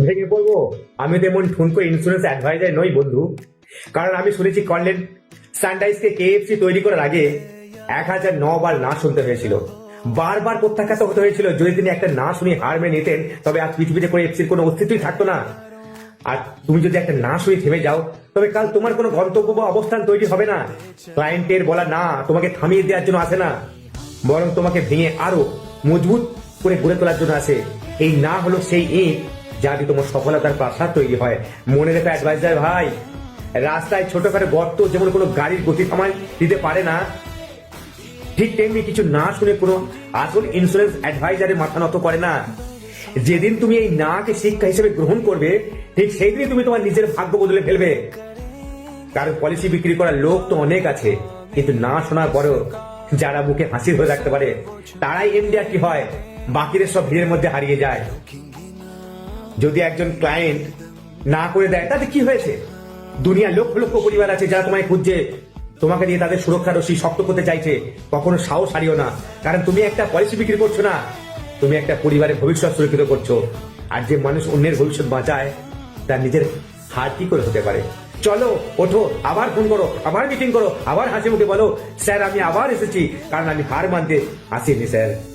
ভেঙে পড়ব? আমি তেমন ঠুনকো ইন্স্যুরেন্স অ্যাডভাইজার নই বন্ধু। কারণ আমি শুনেছি কল্যাণ সানরাইজকে কেএফসি তৈরি করার আগে এক হাজার বার না শুনতে হয়েছিল। বারবার প্রত্যাখ্যাত হতে হয়েছিল, যদি তিনি একটা না শুনে হার মেনে নিতেন, তবে আজ পৃথিবীতে করে এফসির কোনো অস্তিত্বই থাকতো না। আর তুমি যদি একটা না শুনে থেমে যাও, তবে কাল তোমার কোনো গন্তব্য বা অবস্থান তৈরি হবে না। ক্লায়েন্টের বলা না, তোমাকে থামিয়ে দেওয়ার জন্য আসে না। বরং তোমাকে ভেঙে আরও মজবুত করে গড়ে তোলার জন্য আসে। এই না হলো সেই ইট যা দিয়ে তোমার সফলতার প্রাসাদ তৈরি হয়। মনে রেখে অ্যাডভাইজার ভাই, রাস্তায় ছোটখাটো গর্ত যেমন কোনো গাড়ির গতি থামায় দিতে পারে না। ঠিক তেমনি কিছু না শুনে কোনো আসল ইন্স্যুরেন্স অ্যাডভাইজারের মাথা নত করে না। যেদিন তুমি এই নাকে শিক্ষা হিসেবে গ্রহণ করবে, ঠিক সেই দিনই তুমি তোমার নিজের ভাগ্য বদলে ফেলবে। কারণ পলিসি বিক্রি করার লোক তো অনেক আছে, কিন্তু না শোনার পরেও যারা বুকে হাসির হয়ে রাখতে পারে, তারাই এমডিআর কি হয়? বাকিদের সব ভিড়ের মধ্যে হারিয়ে যায়। যদি একজন ক্লায়েন্ট না করে দেয়, তাতে কি হয়েছে? দুনিয়ার লক্ষ লক্ষ পরিবার আছে যারা তোমায় খুঁজছে, তোমাকে দিয়ে তাদের সুরক্ষা রশি শক্ত করতে চাইছে, কখনো সাহস হারিও না। কারণ তুমি একটা পলিসি বিক্রি করছ না, তুমি একটা পরিবারের ভবিষ্যৎ সুরক্ষিত করছ। আর যে মানুষ অন্যের ভবিষ্যৎ বাঁচায়, তার নিজের হার কি করে হতে পারে? চলো, ওঠো, আবার ফোন করো, আবার মিটিং করো, আবার হাসি মুখে বলো, স্যার, আমি আবার এসেছি। কারণ আমি হার মানতে আসিনি, স্যার।